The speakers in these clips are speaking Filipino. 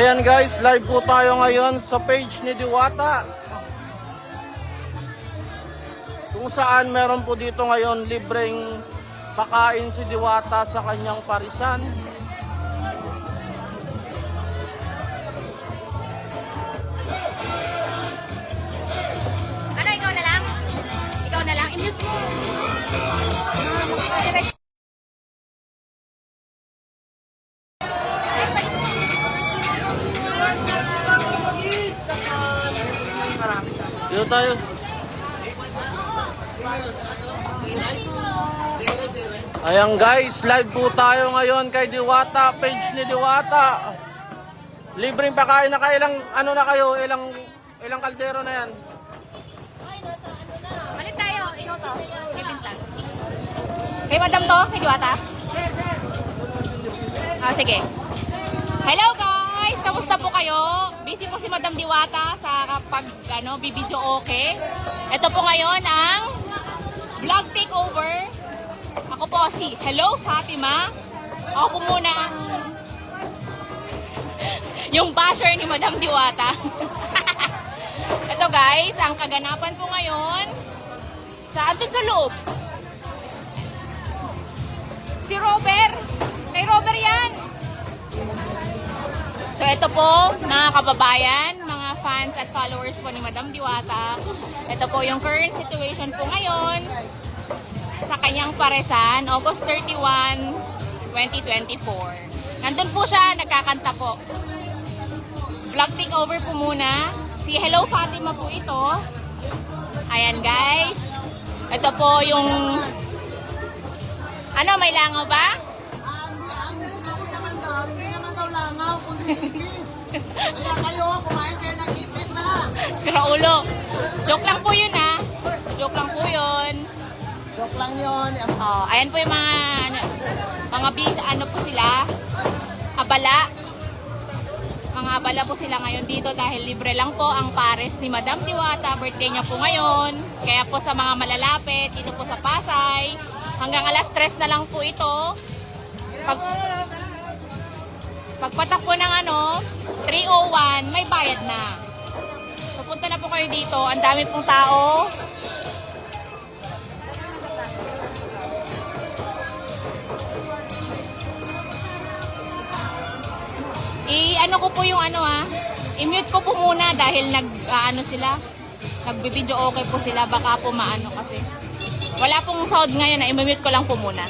Ayan guys, live po tayo ngayon sa page ni Diwata. Kung saan meron po dito ngayon libreng pakain si Diwata sa kanyang parisan. Ano, ikaw na lang? Ikaw na lang? I-mute mo. Dito tayo. Ayan guys, live po tayo ngayon kay Diwata, page ni Diwata. Libreng pakain na kailang ano na kayo, ilang ilang kaldero na yan. Malit tayo. Ikaw to. Kay Bintag. Kay Madam to? Kay Diwata? Ah, sige. Hello guys! Madam Diwata sa kapag ano, bibidyo okay. Ito po ngayon ang vlog takeover. Ako po si Hello Fatima. Ako po muna ang yung basher ni Madam Diwata. Ito guys, ang kaganapan po ngayon sa andun sa loob. Si Robert. Kay Robert yan. So ito po, mga kababayan, mga fans at followers po ni Madam Diwata. Ito po yung current situation po ngayon sa kanyang paresan, August 31, 2024. Nandun po siya, nagkakanta po. Vlog takeover po muna. Si Hello Fatima po ito. Ayan guys. Ito po yung... Ano, may langaw ba? Ipis. Kaya kayo, kumain kayo ng ipis ha. Sira ulo. Joke lang po yun ha. Joke lang po yun. Joke lang yun. Oh, ayan po yung mga ano, mga bis, ano po sila? Abala. Mga abala po sila ngayon dito dahil libre lang po ang pares ni Madam Diwata. Birthday niya po ngayon. Kaya po sa mga malalapit dito po sa Pasay, hanggang alas 3 na lang po ito. Pag Pagpatak po ng ano, 301, may bayad na. So punta na po kayo dito. Ang dami pong tao. I ano ko po yung ano ah. I-mute ko po muna dahil nag ah, ano sila. Nagbibideo okay po sila baka po maano kasi. Wala pong sound ngayon i-mute ko lang po muna.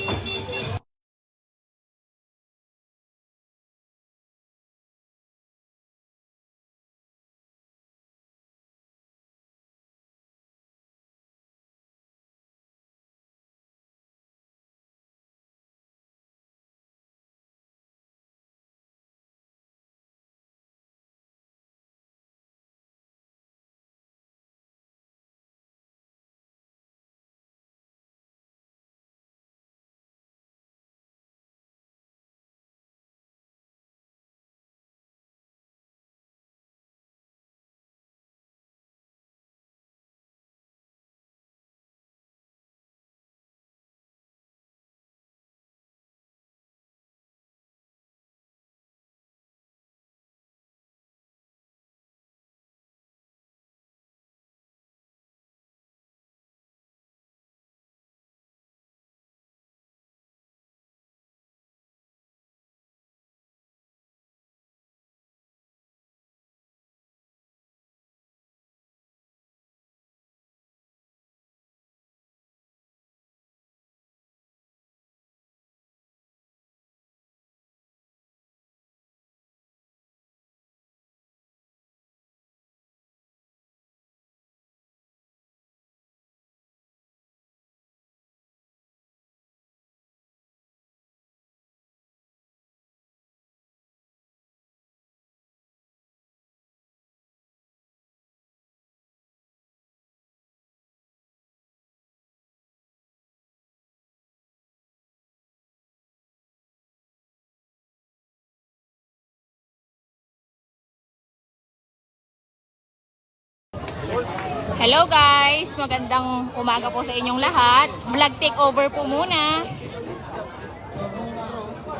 Hello guys! Magandang umaga po sa inyong lahat. Vlog takeover po muna.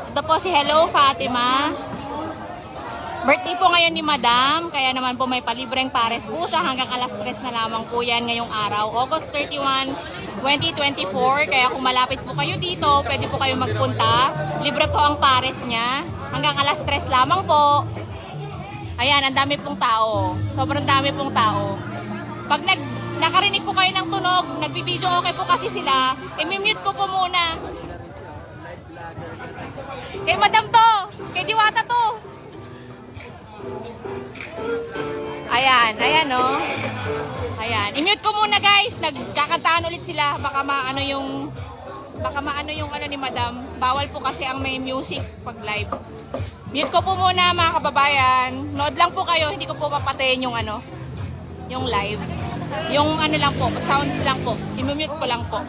Ito po si Hello Fatima. Birthday po ngayon ni Madam, kaya naman po may palibreng pares po siya hanggang alas 3 na lamang po yan ngayong araw. August 31, 2024. Kaya kung malapit po kayo dito, pwede po kayo magpunta. Libre po ang pares niya. Hanggang alas 3 lamang po. Ayan, ang dami pong tao. Sobrang dami pong tao. Pag nag, nakarinig po kayo ng tunog, nagbibideo okay po kasi sila, i-mute ko po muna. Kay Madam to, kay Diwata to. Ayan, ayan no. Ayan, i-mute ko muna guys. Nagkakantaan ulit sila. Baka maano yung baka maano yung ano ni Madam. Bawal po kasi ang may music pag live. Mute ko po muna mga kababayan. Nood lang po kayo, hindi ko po papatayin yung ano, yung live. Yung ano lang po, sounds lang po. I-mute ko lang po.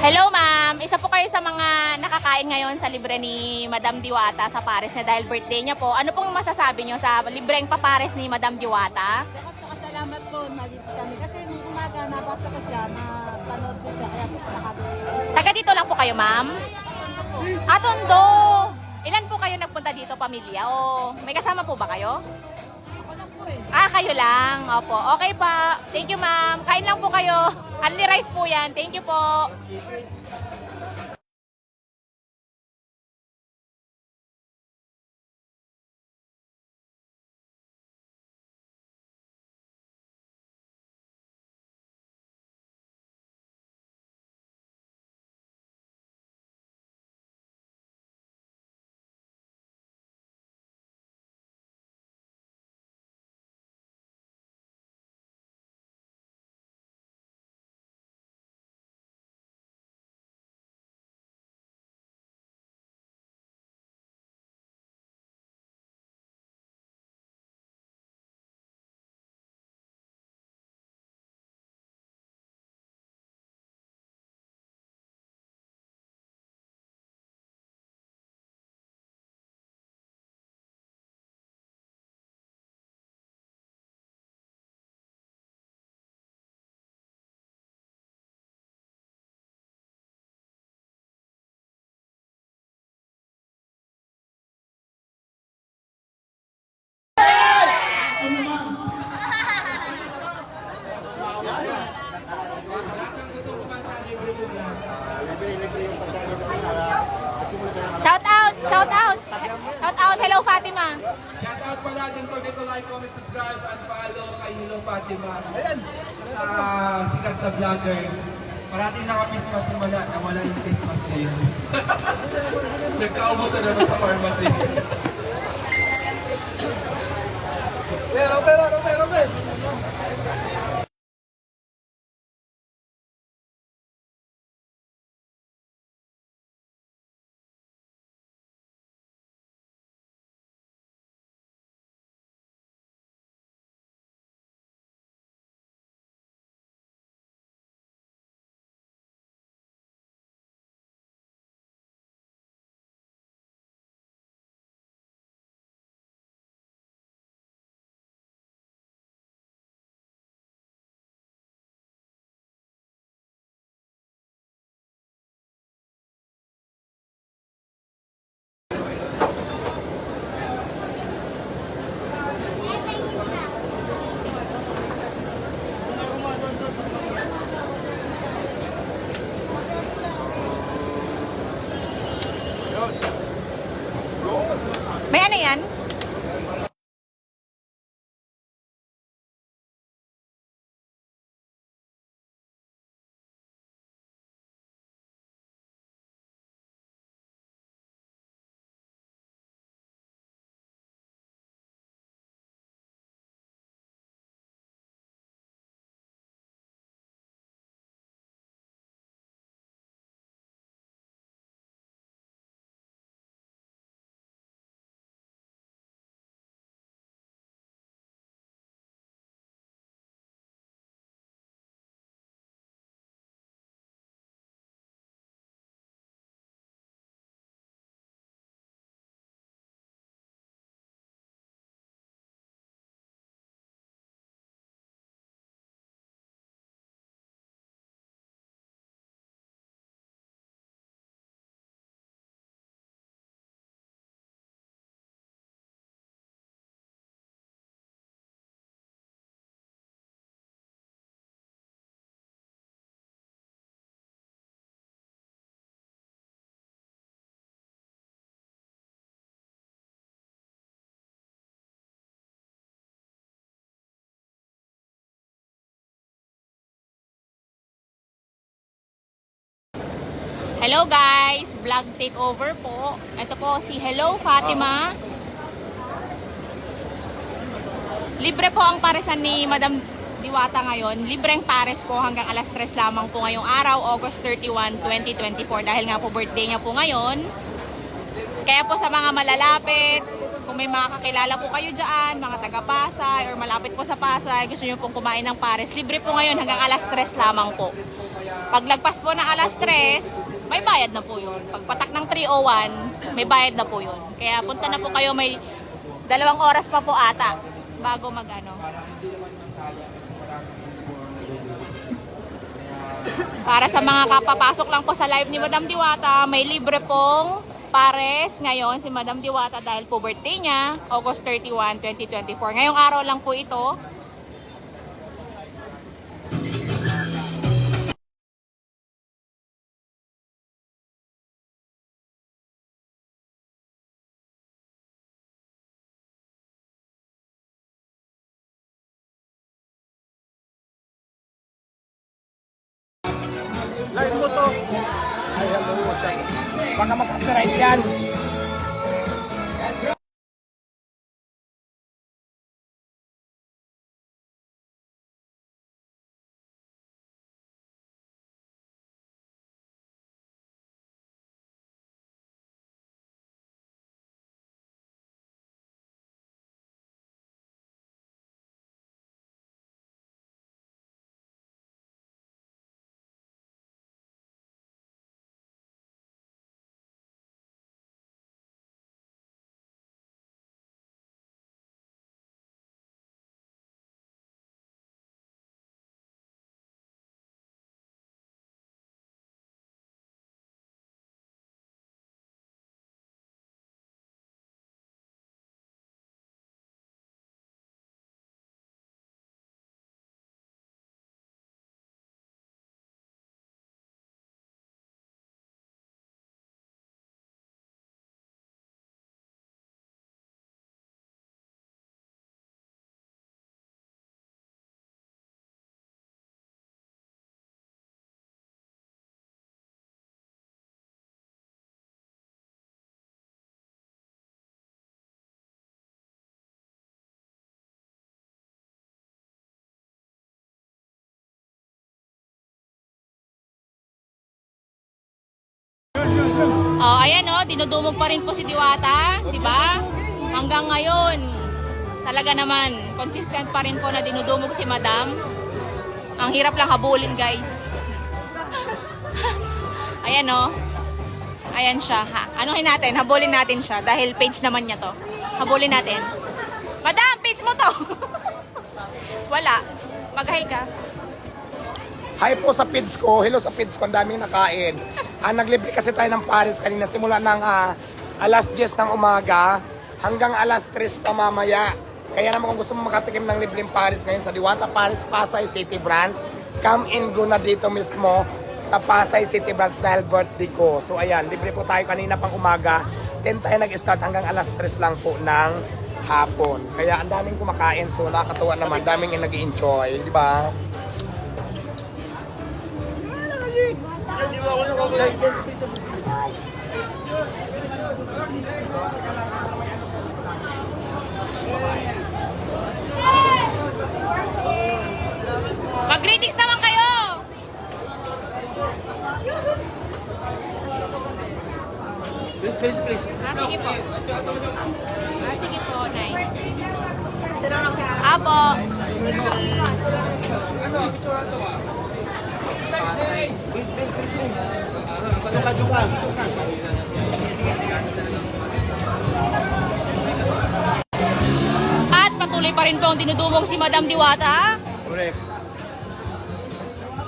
Hello ma'am, isa po kayo sa mga nakakain ngayon sa libre ni Madam Diwata sa Pares na dahil birthday niya po. Ano pong masasabi niyo sa libreng papares ni Madam Diwata? Salamat po, nandito kami. Kasi nung umaga, nabasa ko siya, napanood ko siya, kaya po nakabili. Taga dito lang po kayo ma'am? Ah, Tondo! Ilan po kayo nagpunta dito, pamilya? O may kasama po ba kayo? Ako lang po eh. Ah, kayo lang. Opo. Okay pa. Thank you, ma'am. Kain lang po kayo. Only rice po yan. Thank you po. Hello, Fatima! Shout out pala, don't forget to like, comment, subscribe, and follow kay Hello Fatima. Sa sikat na vlogger. Parating na kami sa masimula na wala yung Christmas ngayon. Nagkaubusan naman sa pharmacy. Pero, pero. Hello guys, vlog takeover po. Ito po si Hello Fatima. Libre po ang paresan ni Madam Diwata ngayon. Libreng pares po hanggang alas 3 lamang po ngayong araw, August 31, 2024. Dahil nga po birthday niya po ngayon. Kaya po sa mga malalapit, kung may mga kakilala po kayo dyan, mga taga Pasay or malapit po sa Pasay, gusto nyo pong kumain ng pares, libre po ngayon hanggang alas 3 lamang po. Paglagpas po ng alas 3, may bayad na po yun. Pagpatak ng 301, may bayad na po yun. Kaya punta na po kayo, may dalawang oras pa po ata bago mag ano. Para sa mga kapapasok lang po sa live ni Madam Diwata, may libre pong pares ngayon si Madam Diwata dahil po birthday niya, August 31, 2024. Ngayong araw lang po ito. Baka mag-copyright yan. Oh, ayan oh, dinudumog pa rin po si Diwata, 'di ba? Hanggang ngayon, talaga naman consistent pa rin po na dinudumog si Madam. Ang hirap lang habulin, guys. ayan oh. Ayan siya. Ha. Anuhin natin, habulin natin siya dahil page naman niya 'to. Habulin natin. Madam, page mo 'to. Wala. Mag-hi ka. Hi po sa feeds ko. Hello sa feeds ko. Ang daming nakain. Ah, naglibre kasi tayo ng Paris kanina. Simula ng ah, alas 10 ng umaga hanggang alas 3 pa mamaya. Kaya naman kung gusto mo makatikim ng libreng Paris ngayon sa Diwata Paris Pasay City Branch, come and go na dito mismo sa Pasay City Branch dahil birthday ko. So ayan, libre po tayo kanina pang umaga. 10 tayo nag-start hanggang alas 3 lang po ng hapon. Kaya ang daming kumakain. So nakakatuwa naman. Daming nag enjoy di ba? Mag-greetings naman kayo! Please, please, please. Ah, sige po. Ah, sige po, Nay. Apo. Juka-juka. At patuloy pa rin po ang dinudumog si Madam Diwata. Correct.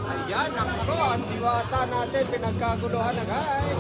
Ayan, ako, ang diwata natin, pinagkaguluhan na guys.